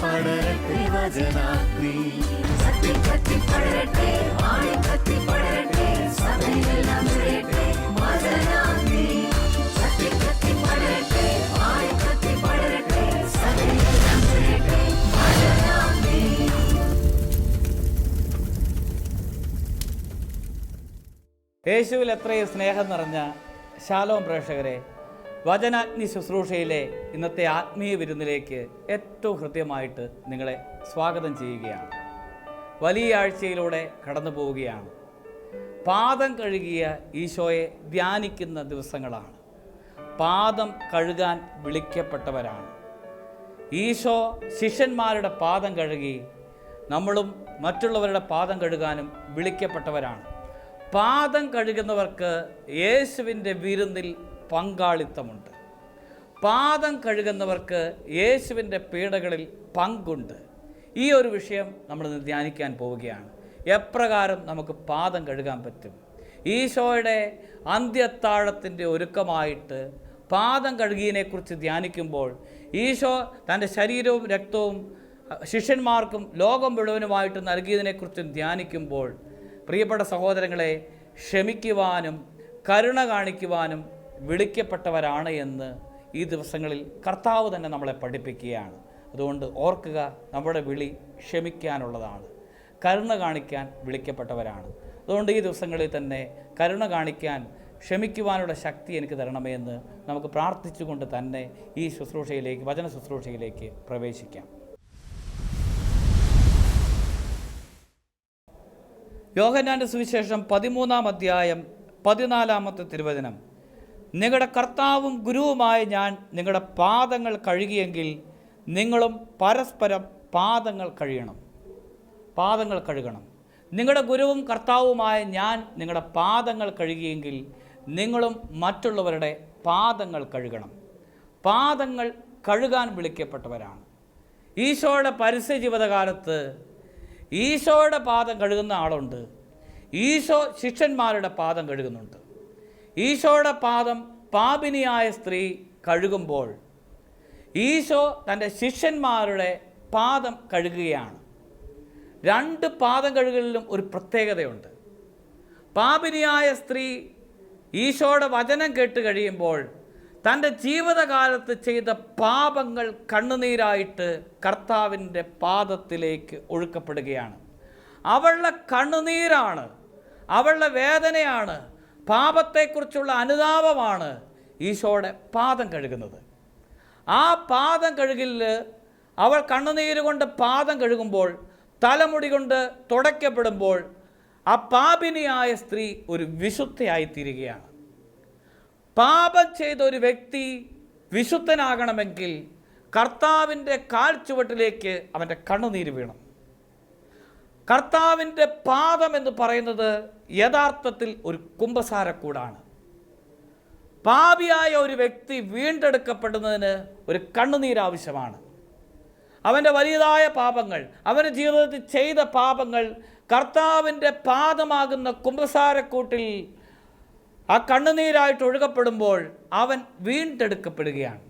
പടരട്ടെ വചനാഗ്നി. സത്യം കത്തി പടരട്ടെ ആഴി കത്തി പടരട്ടെ സഭയെല്ലാം നിറയട്ടെ വചനാഗ്നി സത്യം കത്തി പടരട്ടെ ആഴി കത്തി പടരട്ടെ സഭയെല്ലാം നിറയട്ടെ വചനാഗ്നി യേശുവിൽ എത്രയും സ്നേഹം നിറഞ്ഞ ശാലോം പ്രേക്ഷകരെ വചനാഗ്നി ശുശ്രൂഷയിലെ ഇന്നത്തെ ആത്മീയ വിരുന്നിലേക്ക് ഏറ്റവും ഹൃദ്യമായിട്ട് നിങ്ങളെ സ്വാഗതം ചെയ്യുകയാണ്. വലിയ ആഴ്ചയിലൂടെ കടന്നു പോവുകയാണ്. പാദം കഴുകിയ ഈശോയെ ധ്യാനിക്കുന്ന ദിവസങ്ങളാണ്. പാദം കഴുകാൻ വിളിക്കപ്പെട്ടവരാണ്. ഈശോ ശിഷ്യന്മാരുടെ പാദം കഴുകി നമ്മളും മറ്റുള്ളവരുടെ പാദം കഴുകാനും വിളിക്കപ്പെട്ടവരാണ്. പാദം കഴുകുന്നവർക്ക് യേശുവിന്റെ വിരുന്നിൽ പങ്കാളിത്തമുണ്ട്. പാദം കഴുകുന്നവർക്ക് യേശുവിന്റെ പീഡകളിൽ പങ്കുണ്ട്. ഈ ഒരു വിഷയം നമ്മൾ ധ്യാനിക്കാൻ പോവുകയാണ്. എപ്രകാരം നമുക്ക് പാദം കഴുകാൻ പറ്റും? ഈശോയുടെ അന്ത്യത്താഴത്തിന്റെ ഒരുക്കമായിട്ട് പാദം കഴുകിയതിനെക്കുറിച്ച് ധ്യാനിക്കുമ്പോൾ ഈശോ തന്റെ ശരീരവും രക്തവും ശിഷ്യന്മാർക്കും ലോകം മുഴുവനുമായിട്ട് നൽകിയതിനെക്കുറിച്ചും ധ്യാനിക്കുമ്പോൾ പ്രിയപ്പെട്ട സഹോദരങ്ങളെ ക്ഷമിക്കുവാനും കരുണ കാണിക്കുവാനും വിളിക്കപ്പെട്ടവരാണ് എന്ന് ഈ ദിവസങ്ങളിൽ കർത്താവ് തന്നെ നമ്മളെ പഠിപ്പിക്കുകയാണ്. അതുകൊണ്ട് ഓർക്കുക നമ്മുടെ വിളി ക്ഷമിക്കാനുള്ളതാണ്. കരുണ കാണിക്കാൻ വിളിക്കപ്പെട്ടവരാണ്. അതുകൊണ്ട് ഈ ദിവസങ്ങളിൽ തന്നെ കരുണ കാണിക്കാൻ ക്ഷമിക്കുവാനുള്ള ശക്തി എനിക്ക് തരണമേ എന്ന് നമുക്ക് പ്രാർത്ഥിച്ചുകൊണ്ട് തന്നെ ഈ ശുശ്രൂഷയിലേക്ക് വചന ശുശ്രൂഷയിലേക്ക് പ്രവേശിക്കാം. യോഹന്നാന്റെ സുവിശേഷം പതിമൂന്നാം അധ്യായം പതിനാലാമത്തെ തിരുവചനം. നിങ്ങളുടെ കർത്താവും ഗുരുവുമായ ഞാൻ നിങ്ങളുടെ പാദങ്ങൾ കഴുകിയെങ്കിൽ നിങ്ങളും പരസ്പരം പാദങ്ങൾ കഴിയണം പാദങ്ങൾ കഴുകണം. നിങ്ങളുടെ ഗുരുവും കർത്താവുമായ ഞാൻ നിങ്ങളുടെ പാദങ്ങൾ കഴുകിയെങ്കിൽ നിങ്ങളും മറ്റുള്ളവരുടെ പാദങ്ങൾ കഴുകണം. പാദങ്ങൾ കഴുകാൻ വിളിക്കപ്പെട്ടവരാണ്. ഈശോയുടെ പരസ്യ ജീവിതകാലത്ത് ഈശോയുടെ പാദം കഴുകുന്ന ആളുണ്ട്. ഈശോ ശിഷ്യന്മാരുടെ പാദം കഴുകുന്നുണ്ട്. ഈശോയുടെ പാദം പാപിനിയായ സ്ത്രീ കഴുകുമ്പോൾ ഈശോ തന്റെ ശിഷ്യന്മാരുടെ പാദം കഴുകുകയാണ്. രണ്ട് പാദം കഴുകലിലും ഒരു പ്രത്യേകതയുണ്ട്. പാപിനിയായ സ്ത്രീ ഈശോയുടെ വചനം കേട്ട് കഴിയുമ്പോൾ തന്റെ ജീവിതകാലത്ത് ചെയ്ത പാപങ്ങൾ കണ്ണുനീരായിട്ട് കർത്താവിന്റെ പാദത്തിലേക്ക് ഒഴുക്കപ്പെടുകയാണ്. അവളുടെ കണ്ണുനീരാണ് അവളുടെ വേദനയാണ് പാപത്തെക്കുറിച്ചുള്ള അനുതാപമാണ് ഈശോയുടെ പാദം കഴുകുന്നത്. ആ പാദം കഴുകിൽ അവൾ കണ്ണുനീര് കൊണ്ട് പാദം കഴുകുമ്പോൾ തലമുടി കൊണ്ട് തുടയ്ക്കപ്പെടുമ്പോൾ ആ പാപിനിയായ സ്ത്രീ ഒരു വിശുദ്ധയായിത്തീരുകയാണ്. പാപം ചെയ്ത ഒരു വ്യക്തി വിശുദ്ധനാകണമെങ്കിൽ കർത്താവിന്റെ കാൽച്ചുവട്ടിലേക്ക് അവന്റെ കണ്ണുനീര് വീണം. കർത്താവിന്റെ പാദം എന്ന് പറയുന്നത് യഥാർത്ഥത്തിൽ ഒരു കുംഭസാരക്കൂടാണ്. പാപിയായ ഒരു വ്യക്തി വീണ്ടെടുക്കപ്പെടുന്നതിന് ഒരു കണ്ണുനീർ ആവശ്യമാണ്. അവന്റെ വലിയതായ പാപങ്ങൾ അവന്റെ ജീവിതത്തിൽ ചെയ്ത പാപങ്ങൾ കർത്താവിന്റെ പാദമാകുന്ന കുംഭസാരക്കൂട്ടിൽ ആ കണ്ണുനീരായിട്ട് ഒഴുകപ്പെടുമ്പോൾ അവൻ വീണ്ടെടുക്കപ്പെടുകയാണ്.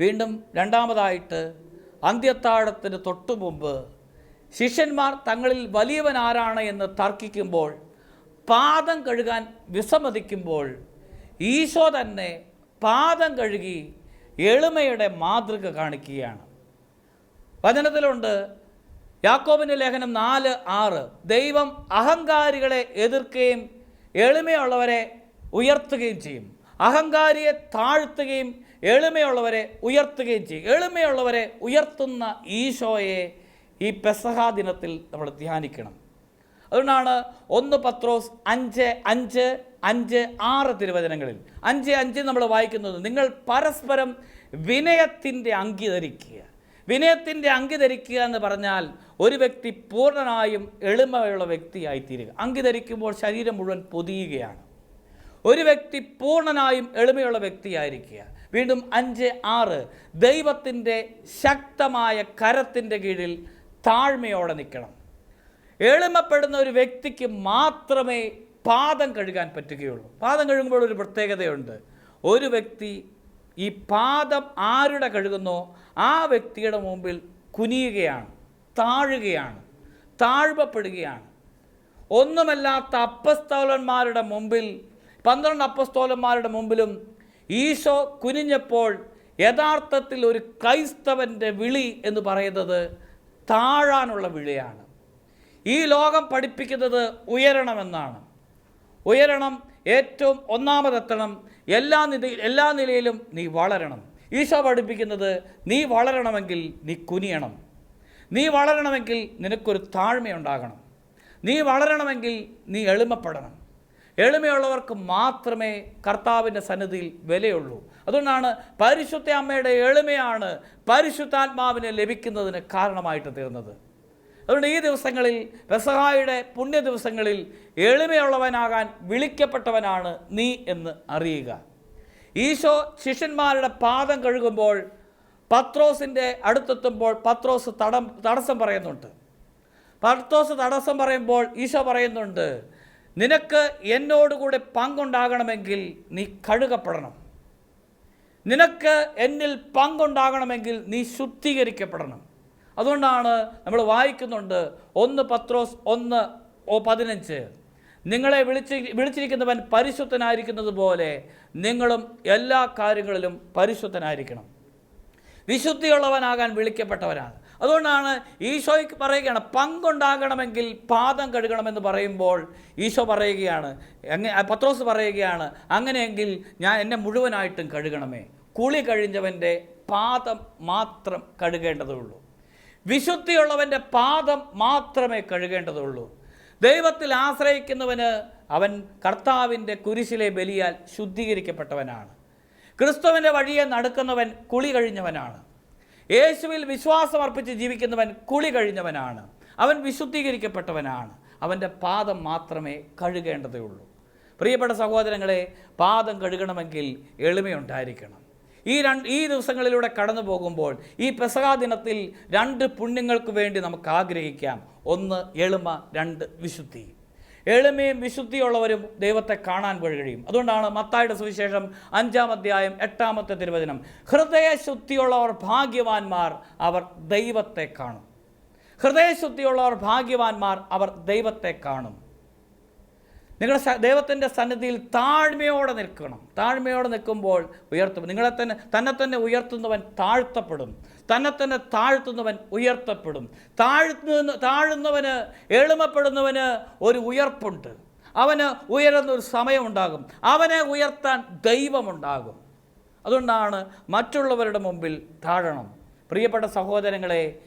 വീണ്ടും രണ്ടാമതായിട്ട് അന്ത്യത്താഴത്തിന് തൊട്ടു മുമ്പ് ശിഷ്യന്മാർ തങ്ങളിൽ വലിയവൻ ആരാണ് എന്ന് തർക്കിക്കുമ്പോൾ പാദം കഴുകാൻ വിസമ്മതിക്കുമ്പോൾ ഈശോ തന്നെ പാദം കഴുകി എളിമയുടെ മാതൃക കാണിക്കുകയാണ്. വചനത്തിലുണ്ട് യാക്കോബിന്റെ ലേഖനം നാല് ആറ് ദൈവം അഹങ്കാരികളെ എതിർക്കുകയും എളിമയുള്ളവരെ ഉയർത്തുകയും ചെയ്യും. അഹങ്കാരിയെ താഴ്ത്തുകയും എളിമയുള്ളവരെ ഉയർത്തുകയും ചെയ്യും. എളിമയുള്ളവരെ ഉയർത്തുന്ന ഈശോയെ ഈ പെസഹ ദിനത്തിൽ നമ്മൾ ധ്യാനിക്കണം. അതുകൊണ്ടാണ് ഒന്ന് പത്രോസ് അഞ്ച് അഞ്ച് അഞ്ച് ആറ് തിരുവചനങ്ങളിൽ. അഞ്ച് അഞ്ച് നമ്മൾ വായിക്കുന്നത് നിങ്ങൾ പരസ്പരം വിനയത്തിന്റെ അങ്കി ധരിക്കുക. വിനയത്തിന്റെ അങ്കി ധരിക്കുക എന്ന് പറഞ്ഞാൽ ഒരു വ്യക്തി പൂർണനായും എളിമയുള്ള വ്യക്തിയായി തീരുക അങ്കി ധരിക്കുമ്പോൾ ശരീരം മുഴുവൻ പൊതിയുകയാണ്. ഒരു വ്യക്തി പൂർണനായും എളിമയുള്ള വ്യക്തിയായിരിക്കുക. വീണ്ടും അഞ്ച് ആറ് ദൈവത്തിന്റെ ശക്തമായ കരത്തിന്റെ കീഴിൽ താഴ്മയോടെ നിൽക്കണം. എളിമപ്പെടുന്ന ഒരു വ്യക്തിക്ക് മാത്രമേ പാദം കഴുകാൻ പറ്റുകയുള്ളൂ. പാദം കഴുകുമ്പോൾ ഒരു പ്രത്യേകതയുണ്ട്. ഒരു വ്യക്തി ഈ പാദം ആരുടെ കഴുകുന്നോ ആ വ്യക്തിയുടെ മുമ്പിൽ കുനിയുകയാണ് താഴുകയാണ് താഴ്വപ്പെടുകയാണ് ഒന്നുമല്ലാത്ത അപ്പസ്തോലന്മാരുടെ മുമ്പിൽ പന്ത്രണ്ട് അപ്പസ്തോലന്മാരുടെ മുമ്പിലും ഈശോ കുനിഞ്ഞപ്പോൾ യഥാർത്ഥത്തിൽ ഒരു ക്രൈസ്തവന്റെ വിളി എന്ന് പറയുന്നത് താഴാനുള്ള വിളിയാണ്. ഈ ലോകം പഠിപ്പിക്കുന്നത് ഉയരണമെന്നാണ്. ഉയരണം ഏറ്റവും ഒന്നാമതെത്തണം. എല്ലാ നില എല്ലാ നിലയിലും നീ വളരണം. ഈശോ പഠിപ്പിക്കുന്നത് നീ വളരണമെങ്കിൽ നീ കുനിയണം. നീ വളരണമെങ്കിൽ നിനക്കൊരു താഴ്മയുണ്ടാകണം. നീ വളരണമെങ്കിൽ നീ എളിമപ്പെടണം. എളിമയുള്ളവർക്ക് മാത്രമേ കർത്താവിന്റെ സന്നിധിയിൽ വിലയുള്ളൂ. അതുകൊണ്ടാണ് പരിശുദ്ധ അമ്മയുടെ എളിമയാണ് പരിശുദ്ധാത്മാവിനെ ലഭിക്കുന്നതിന് കാരണമായിട്ട് തീർന്നത്. അതുകൊണ്ട് ഈ ദിവസങ്ങളിൽ പെസഹായുടെ പുണ്യ ദിവസങ്ങളിൽ എളിമയുള്ളവനാകാൻ വിളിക്കപ്പെട്ടവനാണ് നീ എന്ന് അറിയുക. ഈശോ ശിഷ്യന്മാരുടെ പാദം കഴുകുമ്പോൾ പത്രോസിന്റെ അടുത്തെത്തുമ്പോൾ പത്രോസ് തടം തടസ്സം പറയുന്നുണ്ട്. പത്രോസ് തടസ്സം പറയുമ്പോൾ ഈശോ പറയുന്നുണ്ട് നിനക്ക് എന്നോടുകൂടെ പങ്കുണ്ടാകണമെങ്കിൽ നീ കഴുകപ്പെടണം. നിനക്ക് എന്നിൽ പങ്കുണ്ടാകണമെങ്കിൽ നീ ശുദ്ധീകരിക്കപ്പെടണം. അതുകൊണ്ടാണ് നമ്മൾ വായിക്കുന്നുണ്ട് ഒന്ന് പത്രോസ് ഒന്ന് ഓ പതിനഞ്ച്. നിങ്ങളെ വിളിച്ച് വിളിച്ചിരിക്കുന്നവൻ പരിശുദ്ധനായിരിക്കുന്നത് പോലെ നിങ്ങളും എല്ലാ കാര്യങ്ങളിലും പരിശുദ്ധനായിരിക്കണം. വിശുദ്ധിയുള്ളവനാകാൻ വിളിക്കപ്പെട്ടവരാണ് അതുകൊണ്ടാണ് ഈശോയ്ക്ക് പറയുകയാണ് പങ്കുണ്ടാകണമെങ്കിൽ പാദം കഴുകണമെന്ന് പറയുമ്പോൾ ഈശോ പറയുകയാണ് പത്രോസ് പറയുകയാണ് അങ്ങനെയെങ്കിൽ ഞാൻ എന്നെ മുഴുവനായിട്ടും കഴുകണമേ. കുളി കഴിഞ്ഞവന്റെ പാദം മാത്രം കഴുകേണ്ടതുള്ളൂ. വിശുദ്ധിയുള്ളവന്റെ പാദം മാത്രമേ കഴുകേണ്ടതുള്ളൂ. ദൈവത്തിൽ ആശ്രയിക്കുന്നവന് അവൻ കർത്താവിന്റെ കുരിശിലെ ബലിയാൽ ശുദ്ധീകരിക്കപ്പെട്ടവനാണ്. ക്രിസ്തുവിന്റെ വഴിയെ നടക്കുന്നവൻ കുളി കഴിഞ്ഞവനാണ്. യേശുവിൽ വിശ്വാസം അർപ്പിച്ച് ജീവിക്കുന്നവൻ കുളി കഴിഞ്ഞവനാണ്. അവൻ വിശുദ്ധീകരിക്കപ്പെട്ടവനാണ്. അവന്റെ പാദം മാത്രമേ കഴുകേണ്ടതേ ഉള്ളൂ. പ്രിയപ്പെട്ട സഹോദരങ്ങളെ പാദം കഴുകണമെങ്കിൽ എളിമയുണ്ടായിരിക്കണം ഈ രണ്ട് ഈ ദിവസങ്ങളിലൂടെ കടന്നു പോകുമ്പോൾ ഈ പെസകാ ദിനത്തിൽ രണ്ട് പുണ്യങ്ങൾക്ക് വേണ്ടി നമുക്ക് ആഗ്രഹിക്കാം. ഒന്ന് എളിമ രണ്ട് വിശുദ്ധി. എളിമയും വിശുദ്ധിയുള്ളവരും ദൈവത്തെ കാണാൻ കഴിയും അതുകൊണ്ടാണ് മത്തായുടെ സുവിശേഷം അഞ്ചാം അധ്യായം എട്ടാമത്തെ തിരുവചനം ഹൃദയശുദ്ധിയുള്ളവർ ഭാഗ്യവാന്മാർ അവർ ദൈവത്തെ കാണും. ഹൃദയശുദ്ധിയുള്ളവർ ഭാഗ്യവാന്മാർ അവർ ദൈവത്തെ കാണും. നിങ്ങളുടെ സ- ദൈവത്തിന്റെ സന്നിധിയിൽ താഴ്മയോടെ നിൽക്കണം. താഴ്മയോടെ നിൽക്കുമ്പോൾ ഉയർത്തും. നിങ്ങളെ തന്നെ തന്നെ തന്നെ ഉയർത്തുന്നവൻ താഴ്ത്തപ്പെടും. തന്നെ തന്നെ താഴ്ത്തുന്നവൻ ഉയർത്തപ്പെടും. താഴ്ത്തുന്ന താഴുന്നവന് എളിമപ്പെടുന്നവന് ഒരു ഉയർപ്പുണ്ട്. അവന് ഉയരുന്ന ഒരു സമയമുണ്ടാകും. അവനെ ഉയർത്താൻ ദൈവമുണ്ടാകും. അതുകൊണ്ടാണ് മറ്റുള്ളവരുടെ മുമ്പിൽ താഴണം. പ്രിയപ്പെട്ട സഹോദരങ്ങളെ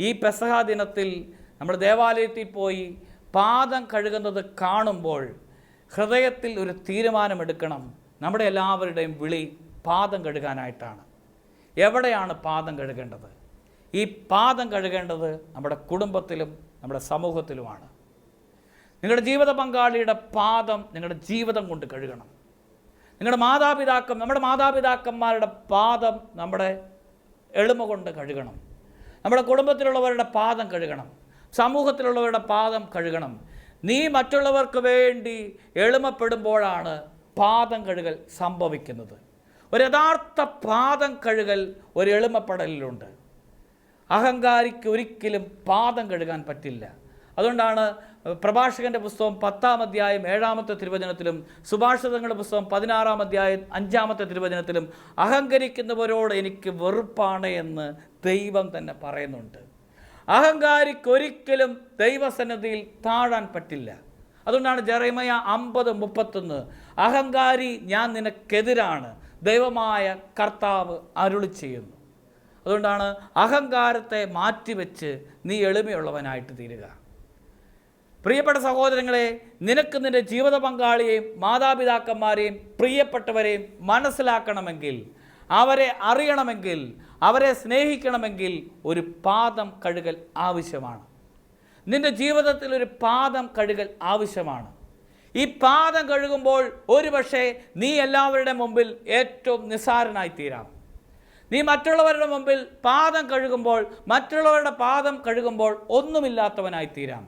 ഈ പെസഹാ ദിനത്തിൽ നമ്മൾ ദേവാലയത്തിൽ പോയി പാദം കഴുകുന്നത് കാണുമ്പോൾ ഹൃദയത്തിൽ ഒരു തീരുമാനമെടുക്കണം. നമ്മുടെ എല്ലാവരുടെയും വിളി പാദം കഴുകാനായിട്ടാണ്. എവിടെയാണ് പാദം കഴുകേണ്ടത്? ഈ പാദം കഴുകേണ്ടത് നമ്മുടെ കുടുംബത്തിലും നമ്മുടെ സമൂഹത്തിലുമാണ്. നിങ്ങളുടെ ജീവിത പങ്കാളിയുടെ പാദം നിങ്ങളുടെ ജീവിതം കൊണ്ട് കഴുകണം. നിങ്ങളുടെ മാതാപിതാക്കൾ നമ്മുടെ മാതാപിതാക്കന്മാരുടെ പാദം നമ്മുടെ എളിമ കൊണ്ട് കഴുകണം. നമ്മുടെ കുടുംബത്തിലുള്ളവരുടെ പാദം കഴുകണം. സമൂഹത്തിലുള്ളവരുടെ പാദം കഴുകണം. നീ മറ്റുള്ളവർക്ക് വേണ്ടി എളിമപ്പെടുമ്പോഴാണ് പാദം കഴുകൽ സംഭവിക്കുന്നത്. ഒരു യഥാർത്ഥ പാദം കഴുകൽ ഒരു എളിമപ്പെടലിലുണ്ട്. അഹങ്കാരിക്ക് ഒരിക്കലും പാദം കഴുകാൻ പറ്റില്ല. അതുകൊണ്ടാണ് പ്രഭാഷകന്റെ പുസ്തകം പത്താം അധ്യായം ഏഴാമത്തെ തിരുവചനത്തിലും സുഭാഷിതങ്ങളുടെ പുസ്തകം പതിനാറാം അധ്യായം അഞ്ചാമത്തെ തിരുവചനത്തിലും അഹങ്കരിക്കുന്നവരോട് എനിക്ക് വെറുപ്പാണ് എന്ന് ദൈവം തന്നെ പറയുന്നുണ്ട്. അഹങ്കാരിക്കൊരിക്കലും ദൈവസന്നിധിയിൽ താഴാൻ പറ്റില്ല. അതുകൊണ്ടാണ് ജെറമയ അമ്പത് മുപ്പത്തൊന്ന് അഹങ്കാരി ഞാൻ നിനക്കെതിരാണ്. ദൈവമായ കർത്താവ് അരുളി ചെയ്യുന്നു. അതുകൊണ്ടാണ് അഹങ്കാരത്തെ മാറ്റിവെച്ച് നീ എളിമയുള്ളവനായിട്ട് തീരുക. പ്രിയപ്പെട്ട സഹോദരങ്ങളെ നിനക്ക് നിന്റെ ജീവിത പങ്കാളിയെയും മാതാപിതാക്കന്മാരെയും പ്രിയപ്പെട്ടവരെയും മനസ്സിലാക്കണമെങ്കിൽ അവരെ അറിയണമെങ്കിൽ അവരെ സ്നേഹിക്കണമെങ്കിൽ ഒരു പാദം കഴുകൽ ആവശ്യമാണ്. നിന്റെ ജീവിതത്തിൽ ഒരു പാദം കഴുകൽ ആവശ്യമാണ്. ഈ പാദം കഴുകുമ്പോൾ ഒരുപക്ഷെ നീ എല്ലാവരുടെ മുമ്പിൽ ഏറ്റവും നിസ്സാരനായി തീരാം നീ മറ്റുള്ളവരുടെ മുമ്പിൽ പാദം കഴുകുമ്പോൾ മറ്റുള്ളവരുടെ പാദം കഴുകുമ്പോൾ ഒന്നുമില്ലാത്തവനായി തീരാം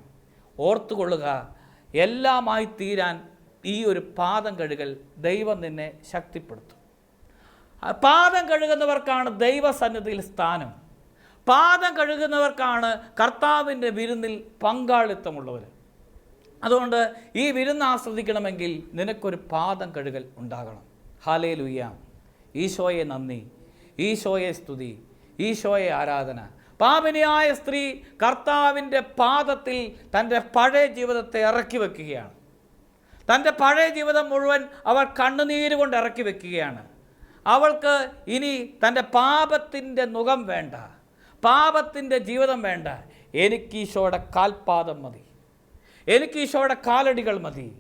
ഓർത്തുകൊള്ളുക എല്ലാമായി തീരാൻ ഈ ഒരു പാദം കഴുകൽ ദൈവം നിന്നെ ശക്തിപ്പെടുത്തും. പാദം കഴുകുന്നവർക്കാണ് ദൈവസന്നിധിയിൽ സ്ഥാനം. പാദം കഴുകുന്നവർക്കാണ് കർത്താവിന്റെ വിരുന്നിൽ പങ്കാളിത്തമുള്ളവർ അതുകൊണ്ട് ഈ വിരുന്ന് ആസ്വദിക്കണമെങ്കിൽ നിനക്കൊരു പാദം കഴുകൽ ഉണ്ടാകണം. ഹാലേ ലുയ്യ ഈശോയെ നന്ദി. ഈശോയെ സ്തുതി. ഈശോയെ ആരാധന. പാപിനിയായ സ്ത്രീ കർത്താവിന്റെ പാദത്തിൽ തന്റെ പഴയ ജീവിതത്തെ ഇറക്കി വെക്കുകയാണ്. തന്റെ പഴയ ജീവിതം മുഴുവൻ അവൾ കണ്ണുനീര് കൊണ്ട് ഇറക്കി വെക്കുകയാണ്. അവൾക്ക് ഇനി തന്റെ പാപത്തിന്റെ മുഖം വേണ്ട. പാപത്തിന്റെ ജീവിതം വേണ്ട. എനിക്ക് ഈശോയുടെ കാൽപാദം മതി. എനിക്ക് ഈശോയുടെ കാലടികൾ മതി.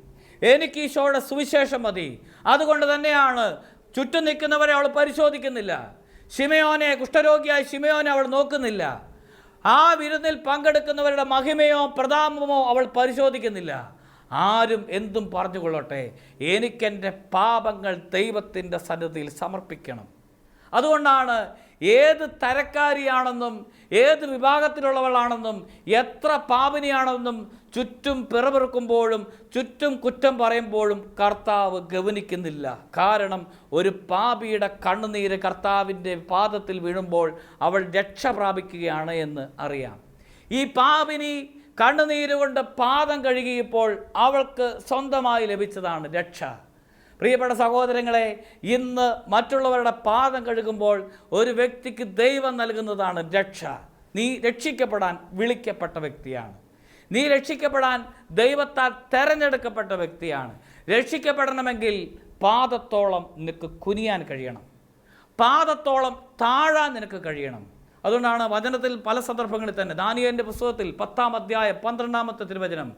എനിക്ക് ഈശോയുടെ സുവിശേഷം മതി. അതുകൊണ്ട് തന്നെയാണ് ചുറ്റും നിൽക്കുന്നവരെ അവൾ പരിശോധിക്കുന്നില്ല. ഷിമയോനെ കുഷ്ഠരോഗിയായി ഷിമയോനെ അവൾ നോക്കുന്നില്ല. ആ വിരുന്നിൽ പങ്കെടുക്കുന്നവരുടെ മഹിമയോ പ്രതാപമോ അവൾ പരിശോധിക്കുന്നില്ല. ആരും എന്തും പറഞ്ഞുകൊള്ളട്ടെ. എനിക്കെന്റെ പാപങ്ങൾ ദൈവത്തിന്റെ സന്നിധിയിൽ സമർപ്പിക്കണം. അതുകൊണ്ടാണ് ഏത് തരക്കാരിയാണെന്നും ഏത് വിഭാഗത്തിലുള്ളവളാണെന്നും എത്ര പാപിനിയാണെന്നും ചുറ്റും പിറപിറുക്കുമ്പോഴും ചുറ്റും കുറ്റം പറയുമ്പോഴും കർത്താവ് ഗവനിക്കുന്നില്ല. കാരണം ഒരു പാപിയുടെ കണ്ണുനീര് കർത്താവിന്റെ പാദത്തിൽ വീഴുമ്പോൾ അവൾ രക്ഷ പ്രാപിക്കുകയാണ് എന്ന് അറിയാം. ഈ പാപിനി കണ്ണുനീര് കൊണ്ട് പാദം കഴുകിയപ്പോൾ അവൾക്ക് സ്വന്തമായി ലഭിച്ചതാണ് രക്ഷ. പ്രിയപ്പെട്ട സഹോദരങ്ങളെ ഇന്ന് മറ്റുള്ളവരുടെ പാദം കഴുകുമ്പോൾ ഒരു വ്യക്തിക്ക് ദൈവം നൽകുന്നതാണ് രക്ഷ. നീ രക്ഷിക്കപ്പെടാൻ വിളിക്കപ്പെട്ട വ്യക്തിയാണ്. നീ രക്ഷിക്കപ്പെടാൻ ദൈവത്താൽ തെരഞ്ഞെടുക്കപ്പെട്ട വ്യക്തിയാണ്. രക്ഷിക്കപ്പെടണമെങ്കിൽ പാദത്തോളം നിനക്ക് കുനിയാൻ കഴിയണം. പാദത്തോളം താഴാൻ നിനക്ക് കഴിയണം. അതുകൊണ്ടാണ് വചനത്തിൽ പല സന്ദർഭങ്ങളിൽ തന്നെ ദാനിയേലിന്റെ പുസ്തകത്തിൽ പത്താം അധ്യായ പന്ത്രണ്ടാമത്തെ തിരുവചനം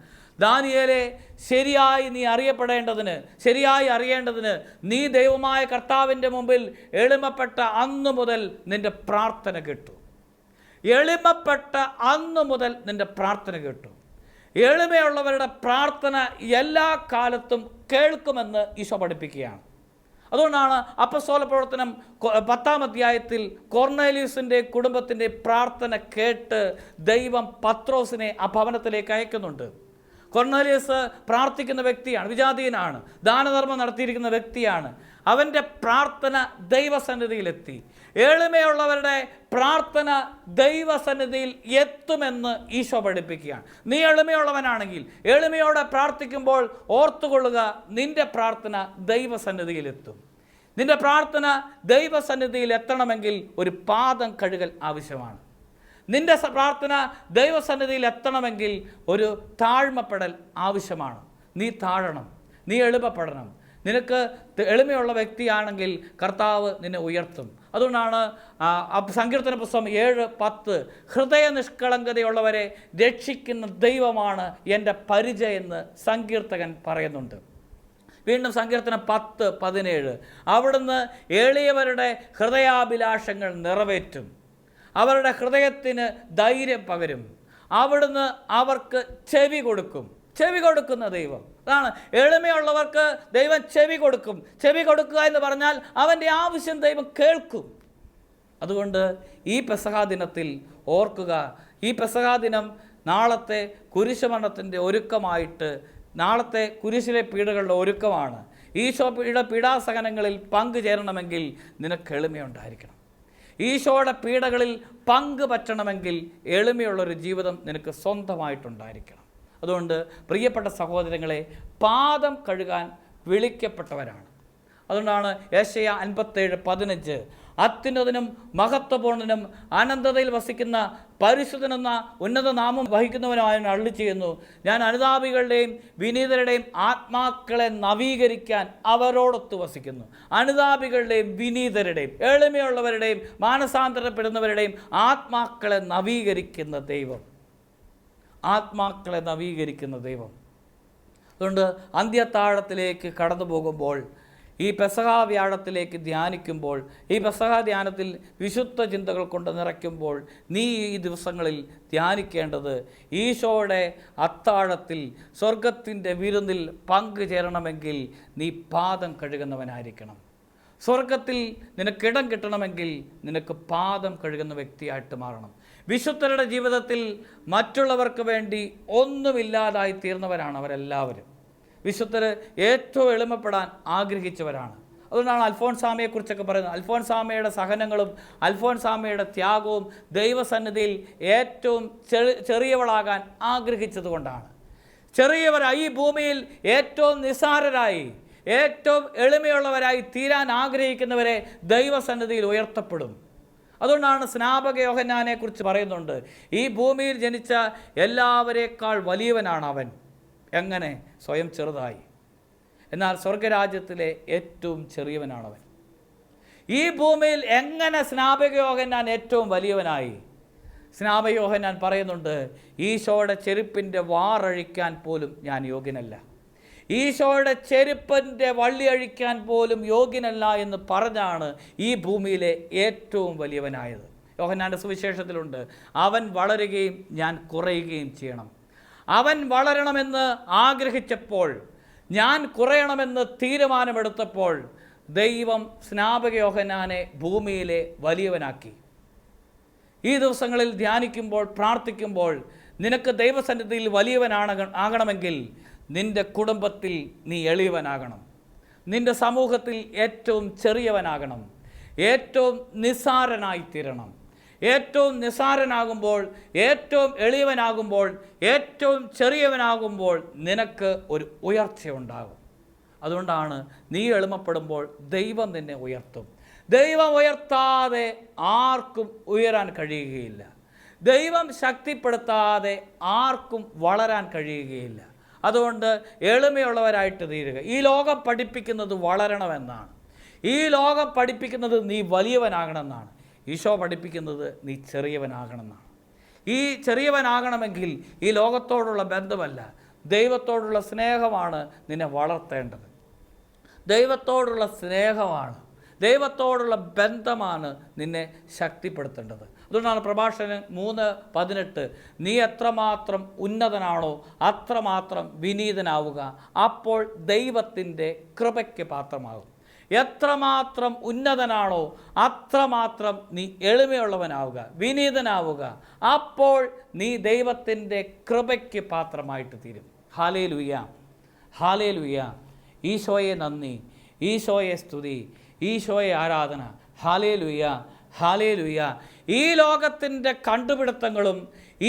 ദാനിയേലെ ശരിയായി നീ അറിയപ്പെടേണ്ടതിന് ശരിയായി അറിയേണ്ടതിന് നീ ദൈവമായ കർത്താവിന്റെ മുമ്പിൽ എളിമപ്പെട്ട അന്നു മുതൽ നിന്റെ പ്രാർത്ഥന കേട്ടു. എളിമപ്പെട്ട അന്നു മുതൽ നിന്റെ പ്രാർത്ഥന കേട്ടു. എളിമയുള്ളവരുടെ പ്രാർത്ഥന എല്ലാ കാലത്തും കേൾക്കുമെന്ന് ഈശോ പഠിപ്പിക്കുകയാണ്. അതുകൊണ്ടാണ് അപ്പസ്തോല പ്രവർത്തനം പത്താം അധ്യായത്തിൽ കോർണേലിയസിന്റെ കുടുംബത്തിന്റെ പ്രാർത്ഥന കേട്ട് ദൈവം പത്രോസിനെ ആ ഭവനത്തിലേക്ക് അയക്കുന്നുണ്ട്. കൊർണേലിയസ് പ്രാർത്ഥിക്കുന്ന വ്യക്തിയാണ് വിജാതീയനാണ് ദാനധർമ്മം നടത്തിയിരിക്കുന്ന വ്യക്തിയാണ്. അവന്റെ പ്രാർത്ഥന ദൈവസന്നിധിയിലെത്തി. എളിമയുള്ളവരുടെ പ്രാർത്ഥന ദൈവസന്നിധിയിൽ എത്തുമെന്ന് ഈശോ പഠിപ്പിക്കുകയാണ്. നീ എളിമയുള്ളവനാണെങ്കിൽ എളിമയോടെ പ്രാർത്ഥിക്കുമ്പോൾ ഓർത്തുകൊള്ളുക നിന്റെ പ്രാർത്ഥന ദൈവസന്നിധിയിലെത്തും. നിന്റെ പ്രാർത്ഥന ദൈവസന്നിധിയിൽ എത്തണമെങ്കിൽ ഒരു പാദം കഴുകൽ ആവശ്യമാണ്. നിന്റെ പ്രാർത്ഥന ദൈവസന്നിധിയിൽ എത്തണമെങ്കിൽ ഒരു താഴ്മപ്പെടൽ ആവശ്യമാണ്. നീ താഴണം. നീ എളുപ്പപ്പെടണം. നിനക്ക് എളിമയുള്ള വ്യക്തിയാണെങ്കിൽ കർത്താവ് നിന്നെ ഉയർത്തും. അതുകൊണ്ടാണ് സങ്കീർത്തന പുസ്തകം ഏഴ് പത്ത് ഹൃദയ നിഷ്കളങ്കതയുള്ളവരെ രക്ഷിക്കുന്ന ദൈവമാണ് എന്റെ പരിചയം എന്ന് സങ്കീർത്തകൻ പറയുന്നുണ്ട്. വീണ്ടും സങ്കീർത്തനം പത്ത് പതിനേഴ്. അവിടുന്ന് എളിയവരുടെ ഹൃദയാഭിലാഷങ്ങൾ നിറവേറ്റും. അവരുടെ ഹൃദയത്തിന് ധൈര്യം പകരും. അവിടുന്ന് അവർക്ക് ചെവി കൊടുക്കും. ചെവി കൊടുക്കുന്ന ദൈവം. അതാണ് എളിമയുള്ളവർക്ക് ദൈവം ചെവി കൊടുക്കും. ചെവി കൊടുക്കുക എന്ന് പറഞ്ഞാൽ അവന്റെ ആവശ്യം ദൈവം കേൾക്കും. അതുകൊണ്ട് ഈ പെസഹാ ദിനത്തിൽ ഓർക്കുക ഈ പെസഹാ ദിനം നാളത്തെ കുരിശുമരണത്തിന്റെ ഒരുക്കമായിട്ട് നാളത്തെ കുരിശിലെ പീഡകളുടെ ഒരുക്കമാണ്. ഈശോ പീഡ പീഡാസഹനങ്ങളിൽ പങ്കുചേരണമെങ്കിൽ നിനക്ക് എളിമയുണ്ടായിരിക്കണം. ഈശോയുടെ പീഡകളിൽ പങ്ക് പറ്റണമെങ്കിൽ എളിമയുള്ളൊരു ജീവിതം നിനക്ക് സ്വന്തമായിട്ടുണ്ടായിരിക്കണം. അതുകൊണ്ട് പ്രിയപ്പെട്ട സഹോദരങ്ങളെ പാദം കഴുകാൻ വിളിക്കപ്പെട്ടവരാണ്. അതുകൊണ്ടാണ് ഏഷ്യ അൻപത്തേഴ് പതിനഞ്ച് അത്യുന്നതനും മഹത്വപൂർണനും അനന്തതയിൽ വസിക്കുന്ന പരിശുദ്ധനെന്ന ഉന്നത നാമം വഹിക്കുന്നവനായ അള്ളി ചെയ്യുന്നു. ഞാൻ അനുതാപികളുടെയും വിനീതരുടെയും ആത്മാക്കളെ നവീകരിക്കാൻ അവരോടൊത്ത് വസിക്കുന്നു. അനുതാപികളുടെയും വിനീതരുടെയും എളിമയുള്ളവരുടെയും മാനസാന്തരപ്പെടുന്നവരുടെയും ആത്മാക്കളെ നവീകരിക്കുന്ന ദൈവം. ആത്മാക്കളെ നവീകരിക്കുന്ന ദൈവം. അതുകൊണ്ട് അന്ത്യത്താഴത്തിലേക്ക് കടന്നു പോകുമ്പോൾ ഈ പെസഹ വ്യാഴത്തിലേക്ക് ധ്യാനിക്കുമ്പോൾ ഈ പെസഹ ധ്യാനത്തിൽ വിശുദ്ധ ചിന്തകൾ കൊണ്ട് നിറയ്ക്കുമ്പോൾ നീ ഈ ദിവസങ്ങളിൽ ധ്യാനിക്കേണ്ടത് ഈശോയുടെ അത്താഴത്തിൽ സ്വർഗത്തിന്റെ വിരുന്നിൽ പങ്കുചേരണമെങ്കിൽ നീ പാദം കഴുകുന്നവനായിരിക്കണം. സ്വർഗത്തിൽ നിനക്കിടം കിട്ടണമെങ്കിൽ നിനക്ക് പാദം കഴുകുന്ന വ്യക്തിയായിട്ട് മാറണം. വിശുദ്ധരുടെ ജീവിതത്തിൽ മറ്റുള്ളവർക്ക് വേണ്ടി ഒന്നുമില്ലാതായി തീർന്നവരാണ് അവരെല്ലാവരും. വിശുദ്ധർ ഏറ്റവും എളിമപ്പെടാൻ ആഗ്രഹിച്ചവരാണ്. അതുകൊണ്ടാണ് അൽഫോൻസാമയെക്കുറിച്ചൊക്കെ പറയുന്നത്. അൽഫോൻസാമയുടെ സഹനങ്ങളും അൽഫോൻസാമയുടെ ത്യാഗവും ദൈവസന്നിധിയിൽ ഏറ്റവും ചെറിയവളാകാൻ ആഗ്രഹിച്ചതുകൊണ്ടാണ്. ചെറിയവരായി ഈ ഭൂമിയിൽ ഏറ്റവും നിസ്സാരരായി ഏറ്റവും എളിമയുള്ളവരായി തീരാൻ ആഗ്രഹിക്കുന്നവരെ ദൈവസന്നിധിയിൽ ഉയർത്തപ്പെടും. അതുകൊണ്ടാണ് സ്നാപക യോഹന്നാനെക്കുറിച്ച് പറയുന്നുണ്ട് ഈ ഭൂമിയിൽ ജനിച്ച എല്ലാവരേക്കാൾ വലിയവനാണ് അവൻ എങ്ങനെ? സ്വയം ചെറുതായി. എന്നാൽ സ്വർഗരാജ്യത്തിലെ ഏറ്റവും ചെറിയവനാണവൻ. ഈ ഭൂമിയിൽ എങ്ങനെ സ്നാപകയോഗൻ യോഹന്നാൻ ഏറ്റവും വലിയവനായി? സ്നാപക യോഹന്നാൻ പറയുന്നുണ്ട് ഈശോയുടെ ചെരുപ്പിന്റെ വാറഴിക്കാൻ പോലും ഞാൻ യോഗ്യനല്ല. ഈശോയുടെ ചെരുപ്പിന്റെ വള്ളി അഴിക്കാൻ പോലും യോഗ്യനല്ല എന്ന് പറഞ്ഞാണ് ഈ ഭൂമിയിലെ ഏറ്റവും വലിയവനായത്. യോഹനാന്റെ സുവിശേഷത്തിലുണ്ട് അവൻ വളരുകയും ഞാൻ കുറയുകയും ചെയ്യണം. അവൻ വളരണമെന്ന് ആഗ്രഹിച്ചപ്പോൾ ഞാൻ കുറയണമെന്ന് തീരുമാനമെടുത്തപ്പോൾ ദൈവം സ്നാപക യോഹന്നാനെ ഭൂമിയിലെ വലിയവനാക്കി. ഈ ദിവസങ്ങളിൽ ധ്യാനിക്കുമ്പോൾ പ്രാർത്ഥിക്കുമ്പോൾ നിനക്ക് ദൈവസന്നിധിയിൽ വലിയവനാണ് ആകണമെങ്കിൽ നിന്റെ കുടുംബത്തിൽ നീ എളിയവനാകണം. നിന്റെ സമൂഹത്തിൽ ഏറ്റവും ചെറിയവനാകണം. ഏറ്റവും നിസ്സാരനായി തീരണം ഏറ്റവും നിസാരനാകുമ്പോൾ ഏറ്റവും എളിയവനാകുമ്പോൾ ഏറ്റവും ചെറിയവനാകുമ്പോൾ നിനക്ക് ഒരു ഉയർച്ചയുണ്ടാകും. അതുകൊണ്ടാണ് നീ എളിമപ്പെടുമ്പോൾ ദൈവം നിന്നെ ഉയർത്തും. ദൈവം ഉയർത്താതെ ആർക്കും ഉയരാൻ കഴിയുകയില്ല. ദൈവം ശക്തിപ്പെടുത്താതെ ആർക്കും വളരാൻ കഴിയുകയില്ല. അതുകൊണ്ട് എളിമയുള്ളവരായിട്ട് തീരുക. ഈ ലോകം പഠിപ്പിക്കുന്നത് വളരണമെന്നാണ്. ഈ ലോകം പഠിപ്പിക്കുന്നത് നീ വലിയവനാകണമെന്നാണ്. ഈശോ പഠിപ്പിക്കുന്നത് നീ ചെറിയവനാകണമെന്നാണ്. ഈ ചെറിയവനാകണമെങ്കിൽ ഈ ലോകത്തോടുള്ള ബന്ധമല്ല ദൈവത്തോടുള്ള സ്നേഹമാണ് നിന്നെ വളർത്തേണ്ടത്. ദൈവത്തോടുള്ള സ്നേഹമാണ് ദൈവത്തോടുള്ള ബന്ധമാണ് നിന്നെ ശക്തിപ്പെടുത്തേണ്ടത്. അതുകൊണ്ടാണ് പ്രഭാഷകൻ മൂന്ന് പതിനെട്ട് നീ എത്രമാത്രം ഉന്നതനാണോ അത്രമാത്രം വിനീതനാവുക അപ്പോൾ ദൈവത്തിന്റെ കൃപയ്ക്ക് പാത്രമാകും. എത്രമാത്രം ഉന്നതനാണോ അത്രമാത്രം നീ എളിമയുള്ളവനാവുക വിനീതനാവുക. അപ്പോൾ നീ ദൈവത്തിന്റെ കൃപയ്ക്ക് പാത്രമായിട്ട് തീരും. ഹാലേ ലുയ്യ ഹാലേ ലുയ്യ ഈശോയെ നന്ദി ഈശോയെ സ്തുതി ഈശോയെ ആരാധന. ഹാലേ ലുയ്യ ഹാലേ ലുയ്യ ഈ ലോകത്തിന്റെ കണ്ടുപിടുത്തങ്ങളും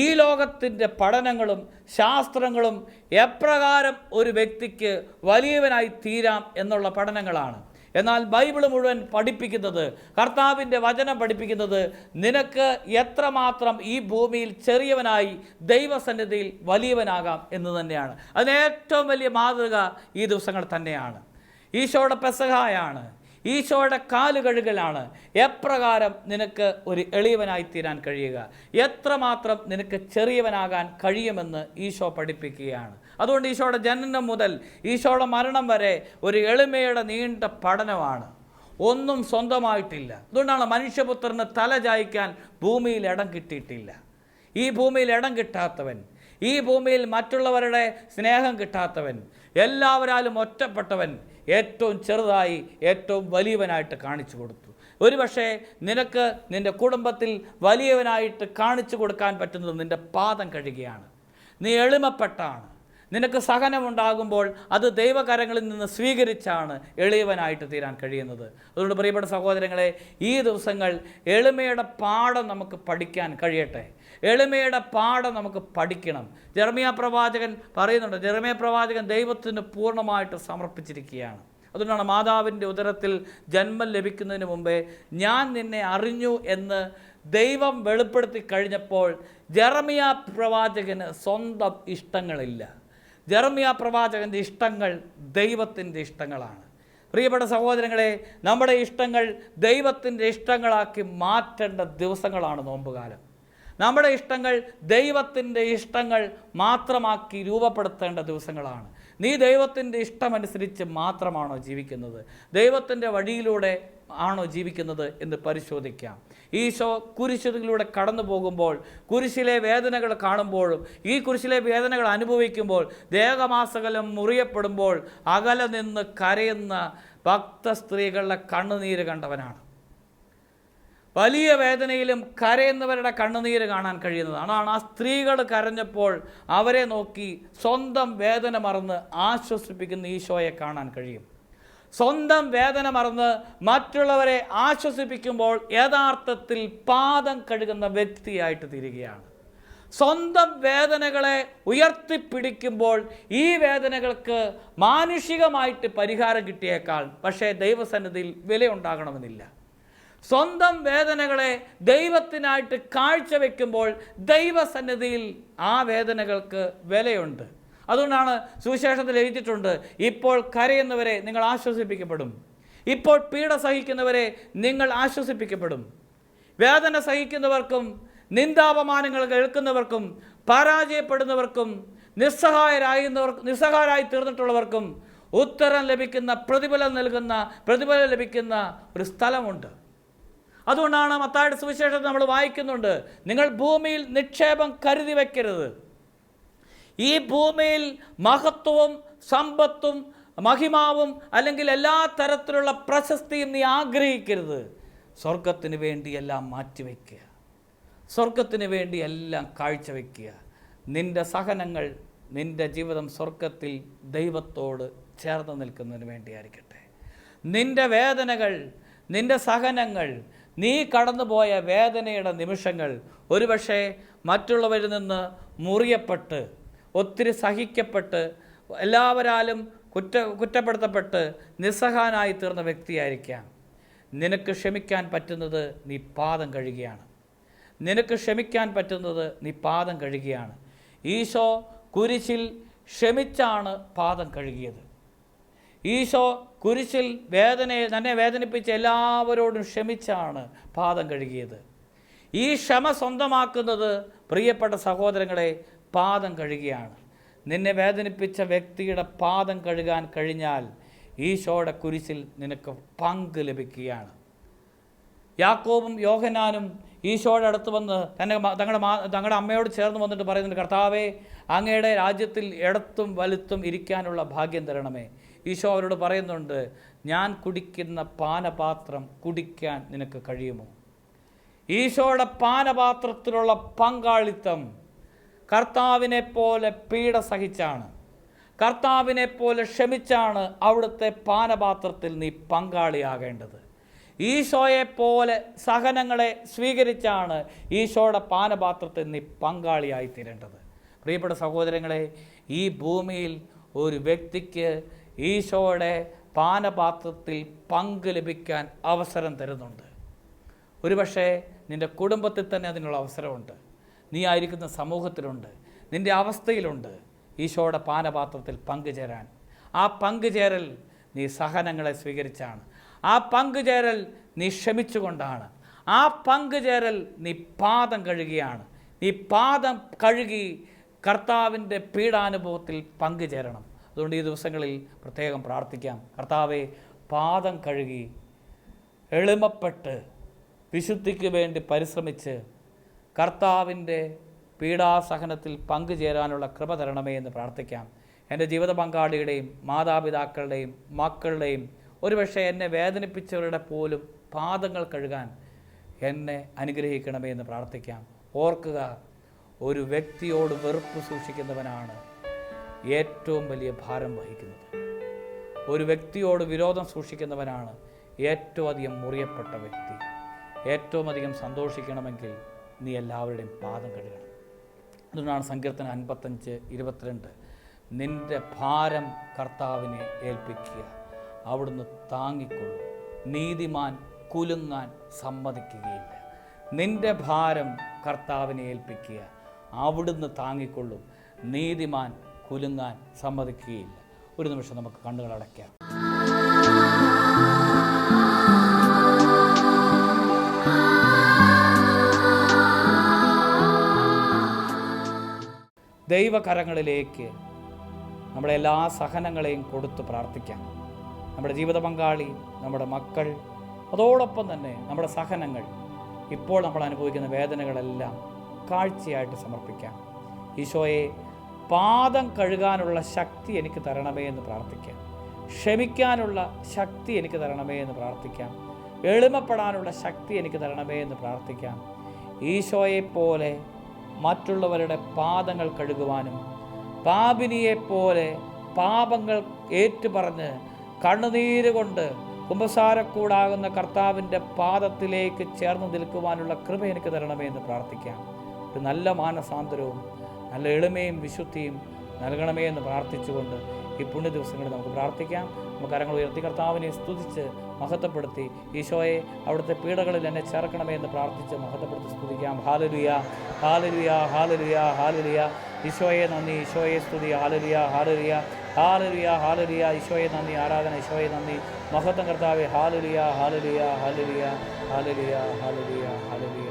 ഈ ലോകത്തിന്റെ പഠനങ്ങളും ശാസ്ത്രങ്ങളും എപ്രകാരം ഒരു വ്യക്തിക്ക് വലിയവനായി തീരാം എന്നുള്ള പഠനങ്ങളാണ്. എന്നാൽ ബൈബിൾ മുഴുവൻ പഠിപ്പിക്കുന്നത് കർത്താവിന്റെ വചനം പഠിപ്പിക്കുന്നത് നിനക്ക് എത്രമാത്രം ഈ ഭൂമിയിൽ ചെറിയവനായി ദൈവസന്നിധിയിൽ വലിയവനാകാം എന്ന് തന്നെയാണ്. അതിന് ഏറ്റവും വലിയ മാതൃക ഈ ദിവസങ്ങൾ തന്നെയാണ്. ഈശോയുടെ പെസഹായാണ്. ഈശോയുടെ കാൽ കഴുകലാണ് എപ്രകാരം നിനക്ക് ഒരു എളിയവനായി തീരാൻ കഴിയുക? എത്രമാത്രം നിനക്ക് ചെറിയവനാകാൻ കഴിയുമെന്ന് ഈശോ പഠിപ്പിക്കുകയാണ്. അതുകൊണ്ട് ഈശോയുടെ ജനനം മുതൽ ഈശോയുടെ മരണം വരെ ഒരു എളിമയുടെ നീണ്ട പഠനമാണ്. ഒന്നും സ്വന്തമായിട്ടില്ല. അതുകൊണ്ടാണ് മനുഷ്യപുത്രന് തല ചായ്ക്കാൻ ഭൂമിയിൽ ഇടം കിട്ടിയിട്ടില്ല. ഈ ഭൂമിയിൽ ഇടം കിട്ടാത്തവൻ ഈ ഭൂമിയിൽ മറ്റുള്ളവരുടെ സ്നേഹം കിട്ടാത്തവൻ എല്ലാവരാലും ഒറ്റപ്പെട്ടവൻ ഏറ്റവും ചെറുതായി ഏറ്റവും വലിയവനായിട്ട് കാണിച്ചു കൊടുത്തു. ഒരുപക്ഷെ നിനക്ക് നിന്റെ കുടുംബത്തിൽ വലിയവനായിട്ട് കാണിച്ചു കൊടുക്കാൻ പറ്റുന്നത് നിന്റെ പാദം കഴുകിയാണ്. നീ എളിമപ്പെട്ടാണ്. നിനക്ക് സഹനമുണ്ടാകുമ്പോൾ അത് ദൈവകരങ്ങളിൽ നിന്ന് സ്വീകരിച്ചാണ് എളിയവനായിട്ട് തീരാൻ കഴിയുന്നത്. അതുകൊണ്ട് പ്രിയപ്പെട്ട സഹോദരങ്ങളെ ഈ ദിവസങ്ങൾ എളിമയുടെ പാഠം നമുക്ക് പഠിക്കാൻ കഴിയട്ടെ. എളിമയുടെ പാഠം നമുക്ക് പഠിക്കണം. ജർമിയ പ്രവാചകൻ പറയുന്നുണ്ട് ജർമിയ പ്രവാചകൻ ദൈവത്തിന് പൂർണമായിട്ട് സമർപ്പിച്ചിരിക്കുകയാണ്. അതുകൊണ്ടാണ് മാതാവിന്റെ ഉദരത്തിൽ ജന്മം ലഭിക്കുന്നതിന് മുമ്പേ ഞാൻ നിന്നെ അറിഞ്ഞു എന്ന് ദൈവം വെളിപ്പെടുത്തി കഴിഞ്ഞപ്പോൾ ജെറമിയ പ്രവാചകന് സ്വന്തം ഇഷ്ടങ്ങളില്ല. ജെറമിയ പ്രവാചകന്റെ ഇഷ്ടങ്ങൾ ദൈവത്തിന്റെ ഇഷ്ടങ്ങളാണ്. പ്രിയപ്പെട്ട സഹോദരങ്ങളെ നമ്മുടെ ഇഷ്ടങ്ങൾ ദൈവത്തിന്റെ ഇഷ്ടങ്ങളാക്കി മാറ്റേണ്ട ദിവസങ്ങളാണ് നോമ്പുകാലം. നമ്മുടെ ഇഷ്ടങ്ങൾ ദൈവത്തിന്റെ ഇഷ്ടങ്ങൾ മാത്രമാക്കി രൂപപ്പെടുത്തേണ്ട ദിവസങ്ങളാണ്. നീ ദൈവത്തിന്റെ ഇഷ്ടമനുസരിച്ച് മാത്രമാണോ ജീവിക്കുന്നത്? ദൈവത്തിന്റെ വഴിയിലൂടെ ആണോ ജീവിക്കുന്നത് എന്ന് പരിശോധിക്കാം. ഈശോ കുരിശിലൂടെ കടന്നു പോകുമ്പോൾ കുരിശിലെ വേദനകൾ കാണുമ്പോഴും ഈ കുരിശിലെ വേദനകൾ അനുഭവിക്കുമ്പോൾ ദേഹമാസകലം മുറിയപ്പെടുമ്പോൾ അകലെ നിന്ന് കരയുന്ന ഭക്ത സ്ത്രീകളുടെ കണ്ണുനീര് കണ്ടവനാണ്. വലിയ വേദനയിലും കരയുന്നവരുടെ കണ്ണുനീര് കാണാൻ കഴിയുന്നതാണ്. ആ സ്ത്രീകൾ കരഞ്ഞപ്പോൾ അവരെ നോക്കി സ്വന്തം വേദന മറന്ന് ആശ്വസിപ്പിക്കുന്ന ഈശോയെ കാണാൻ കഴിയും. സ്വന്തം വേദന മറന്ന് മറ്റുള്ളവരെ ആശ്വസിപ്പിക്കുമ്പോൾ യഥാർത്ഥത്തിൽ പാദം കഴുകുന്ന വ്യക്തിയായിട്ട് തീരുകയാണ്. സ്വന്തം വേദനകളെ ഉയർത്തിപ്പിടിക്കുമ്പോൾ ഈ വേദനകൾക്ക് മാനുഷികമായിട്ട് പരിഹാരം കിട്ടിയേക്കാൾ പക്ഷേ ദൈവസന്നിധിയിൽ വിലയുണ്ടാകണമെന്നില്ല. സ്വന്തം വേദനകളെ ദൈവത്തിനായിട്ട് കാഴ്ചവെക്കുമ്പോൾ ദൈവസന്നിധിയിൽ ആ വേദനകൾക്ക് വിലയുണ്ട്. അതുകൊണ്ടാണ് സുവിശേഷത്തിൽ എഴുതിയിട്ടുണ്ട് ഇപ്പോൾ കരയുന്നവരെ നിങ്ങൾ ആശ്വസിപ്പിക്കപ്പെടും. ഇപ്പോൾ പീഡ സഹിക്കുന്നവരെ നിങ്ങൾ ആശ്വസിപ്പിക്കപ്പെടും. വേദന സഹിക്കുന്നവർക്കും നിന്ദാപമാനങ്ങൾ കേൾക്കുന്നവർക്കും പരാജയപ്പെടുന്നവർക്കും നിസ്സഹായരായുന്നവർ നിസ്സഹായരായി തീർന്നിട്ടുള്ളവർക്കും ഉത്തരം ലഭിക്കുന്ന പ്രതിഫലം നൽകുന്ന പ്രതിഫലം ലഭിക്കുന്ന ഒരു സ്ഥലമുണ്ട്. അതുകൊണ്ടാണ് മത്തായുടെ സുവിശേഷം നമ്മൾ വായിക്കുന്നുണ്ട് നിങ്ങൾ ഭൂമിയിൽ നിക്ഷേപം കരുതി വയ്ക്കരുത് ഈ ഭൂമിയിൽ മഹത്വവും സമ്പത്തും മഹിമാവും അല്ലെങ്കിൽ എല്ലാ തരത്തിലുള്ള പ്രശസ്തിയും നീ ആഗ്രഹിക്കരുത്. സ്വർഗത്തിന് വേണ്ടി എല്ലാം മാറ്റിവെക്കുക സ്വർഗത്തിന് വേണ്ടി എല്ലാം കാഴ്ചവെക്കുക നിന്റെ സഹനങ്ങൾ നിന്റെ ജീവിതം സ്വർഗത്തിൽ ദൈവത്തോട് ചേർന്ന് നിൽക്കുന്നതിന് വേണ്ടിയായിരിക്കട്ടെ. നിന്റെ വേദനകൾ നിന്റെ സഹനങ്ങൾ നീ കടന്നുപോയ വേദനയുടെ നിമിഷങ്ങൾ ഒരുപക്ഷെ മറ്റുള്ളവരിൽ നിന്ന് മുറിയപ്പെട്ട് ഒത്തിരി സഹിക്കപ്പെട്ട് എല്ലാവരാലും കുറ്റ കുറ്റപ്പെടുത്തപ്പെട്ട് നിസ്സഹാനായി തീർന്ന വ്യക്തിയായിരിക്കാം. നിനക്ക് ക്ഷമിക്കാൻ പറ്റുന്നത് നീ പാദം കഴുകിയാണ്. നിനക്ക് ക്ഷമിക്കാൻ പറ്റുന്നത് നീ പാദം കഴുകിയാണ്. ഈശോ കുരിശിൽ ക്ഷമിച്ചാണ് പാദം കഴുകിയത്. ഈശോ കുരിശിൽ വേദനയെ തന്നെ വേദനിപ്പിച്ച് എല്ലാവരോടും ക്ഷമിച്ചാണ് പാദം കഴുകിയത്. ഈ ക്ഷമ സ്വന്തമാക്കുന്നത് പ്രിയപ്പെട്ട സഹോദരങ്ങളെ പാദം കഴുകിയാണ്. നിന്നെ വേദനിപ്പിച്ച വ്യക്തിയുടെ പാദം കഴുകാൻ കഴിഞ്ഞാൽ ഈശോയുടെ കുരിശിൽ നിനക്ക് പങ്ക് ലഭിക്കുകയാണ്. യാക്കോബും യോഹനാനും ഈശോയുടെ അടുത്ത് വന്ന് തന്നെ തങ്ങളുടെ തങ്ങളുടെ അമ്മയോട് ചേർന്ന് വന്നിട്ട് പറയുന്നുണ്ട് കർത്താവേ അങ്ങയുടെ രാജ്യത്തിൽ ഇടത്തും വലുത്തും ഇരിക്കാനുള്ള ഭാഗ്യം തരണമേ. ഈശോ അവരോട് പറയുന്നുണ്ട് ഞാൻ കുടിക്കുന്ന പാനപാത്രം കുടിക്കാൻ നിനക്ക് കഴിയുമോ? ഈശോയുടെ പാനപാത്രത്തിലുള്ള പങ്കാളിത്തം കർത്താവിനെ പോലെ പീഡ സഹിച്ചാണ് കർത്താവിനെ പോലെ ക്ഷമിച്ചാണ് അവിടുത്തെ പാനപാത്രത്തിൽ നീ പങ്കാളിയാകേണ്ടത്. ഈശോയെ പോലെ സഹനങ്ങളെ സ്വീകരിച്ചാണ് ഈശോയുടെ പാനപാത്രത്തിൽ നീ പങ്കാളിയായി തീരേണ്ടത് പ്രിയപ്പെട്ട സഹോദരങ്ങളെ ഈ ഭൂമിയിൽ ഒരു വ്യക്തിക്ക് ഈശോയുടെ പാനപാത്രത്തിൽ പങ്ക് ലഭിക്കാൻ അവസരം തരുന്നുണ്ട്. ഒരുപക്ഷെ നിന്റെ കുടുംബത്തിൽ തന്നെ അതിനുള്ള അവസരമുണ്ട്. നീ ആയിരിക്കുന്ന സമൂഹത്തിലുണ്ട്. നിന്റെ അവസ്ഥയിലുണ്ട് ഈശോയുടെ പാനപാത്രത്തിൽ പങ്കുചേരാൻ ആ പങ്കുചേരൽ നീ സഹനങ്ങളെ സ്വീകരിച്ചാണ്. ആ പങ്കുചേരൽ നീ ക്ഷമിച്ചുകൊണ്ടാണ്. ആ പങ്കുചേരൽ നീ പാദം കഴുകിയാണ്. നീ പാദം കഴുകി കർത്താവിന്റെ പീഡാനുഭവത്തിൽ പങ്കുചേരണം അതുകൊണ്ട് ഈ ദിവസങ്ങളിൽ പ്രത്യേകം പ്രാർത്ഥിക്കാം. കർത്താവെ പാദം കഴുകി എളിമപ്പെട്ട് വിശുദ്ധിക്ക് വേണ്ടി പരിശ്രമിച്ച് കർത്താവിന്റെ പീഡാസഹനത്തിൽ പങ്കുചേരാനുള്ള കൃപ തരണമേ എന്ന് പ്രാർത്ഥിക്കാം. എന്റെ ജീവിത പങ്കാളിയുടെയും മാതാപിതാക്കളുടെയും മക്കളുടെയും ഒരുപക്ഷെ എന്നെ വേദനിപ്പിച്ചവരുടെ പോലും പാദങ്ങൾ കഴുകാൻ എന്നെ അനുഗ്രഹിക്കണമേ എന്ന് പ്രാർത്ഥിക്കാം. ഓർക്കുക ഒരു വ്യക്തിയോട് വെറുപ്പ് സൂക്ഷിക്കുന്നവനാണ് ഏറ്റവും വലിയ ഭാരം വഹിക്കുന്നത്. ഒരു വ്യക്തിയോട് വിരോധം സൂക്ഷിക്കുന്നവനാണ് ഏറ്റവും അധികം മുറിയപ്പെട്ട വ്യക്തി. ഏറ്റവും അധികം സന്തോഷിക്കണമെങ്കിൽ നീ എല്ലാവരുടെയും പാദം കഴുകണം. അതുകൊണ്ടാണ് സങ്കീർത്തനം അൻപത്തഞ്ച് ഇരുപത്തിരണ്ട്. നിന്റെ ഭാരം കർത്താവിനെ ഏൽപ്പിക്കുക. അവിടുന്ന് താങ്ങിക്കൊള്ളും. നീതിമാൻ കുലുങ്ങാൻ സമ്മതിക്കുകയില്ല. നിന്റെ ഭാരം കർത്താവിനെ ഏൽപ്പിക്കുക. അവിടുന്ന് താങ്ങിക്കൊള്ളും. നീതിമാൻ കുലുങ്ങാൻ സമ്മതിക്കുകയില്ല. ഒരു നിമിഷം നമുക്ക് കണ്ണുകൾ അടയ്ക്കാം. ദൈവകരങ്ങളിലേക്ക് നമ്മുടെ എല്ലാ സഹനങ്ങളെയും കൊടുത്ത് പ്രാർത്ഥിക്കാം. നമ്മുടെ ജീവിത പങ്കാളി നമ്മുടെ മക്കൾ അതോടൊപ്പം തന്നെ നമ്മുടെ സഹനങ്ങൾ. ഇപ്പോൾ നമ്മൾ അനുഭവിക്കുന്ന വേദനകളെല്ലാം കാഴ്ചയായിട്ട് സമർപ്പിക്കാം. ഈശോയെ പാദം കഴുകാനുള്ള ശക്തി എനിക്ക് തരണമേ എന്ന് പ്രാർത്ഥിക്കാം. ക്ഷമിക്കാനുള്ള ശക്തി എനിക്ക് തരണമേ എന്ന് പ്രാർത്ഥിക്കാം. എളിമപ്പെടാനുള്ള ശക്തി എനിക്ക് തരണമേ എന്ന് പ്രാർത്ഥിക്കാം. ഈശോയെപ്പോലെ മറ്റുള്ളവരുടെ പാദങ്ങൾ കഴുകുവാനും പാപിനിയെപ്പോലെ പാപങ്ങൾ ഏറ്റുപറഞ്ഞ് കണ്ണുനീര് കൊണ്ട് കുമ്പസാരക്കൂടാകുന്ന കർത്താവിന്റെ പാദത്തിലേക്ക് ചേർന്ന് നിൽക്കുവാനുള്ള കൃപ എനിക്ക് തരണമേ എന്ന് പ്രാർത്ഥിക്കാം. ഒരു നല്ല മാനസാന്തരവും നല്ല എളിമയും വിശുദ്ധിയും നൽകണമേ എന്ന് പ്രാർത്ഥിച്ചുകൊണ്ട് ഈ പുണ്യ ദിവസങ്ങളിൽ നമുക്ക് പ്രാർത്ഥിക്കാം. നമുക്ക് കരങ്ങൾ ഉയർത്തി കർത്താവിനെ സ്തുതിച്ച് മഹത്വപ്പെടുത്തി. ഈശോയെ അവിടുത്തെ പീഡകളിൽ എന്നെ ചേർക്കണമേ എന്ന് പ്രാർത്ഥിച്ച് മഹത്വപ്പെടുത്തി സ്തുതിക്കാം. ഹാലലുയ ഹാലലുയ ഹാലലുയ ഹാലലുയ. ഈശോയെ നന്ദി ഈശോയെ സ്തുതി. ഹാലലുയ ഹാലലുയ ഹാലലുയ ഹാലലുയ. ഈശോയെ നന്ദി ആരാധന ഈശോയെ നന്ദി. മഹത്വം കർത്താവെ ഹാലലുയ ഹാലലുയ ഹാലലുയ ഹാലലുയ ഹാലലുയ ഹാലലുയ.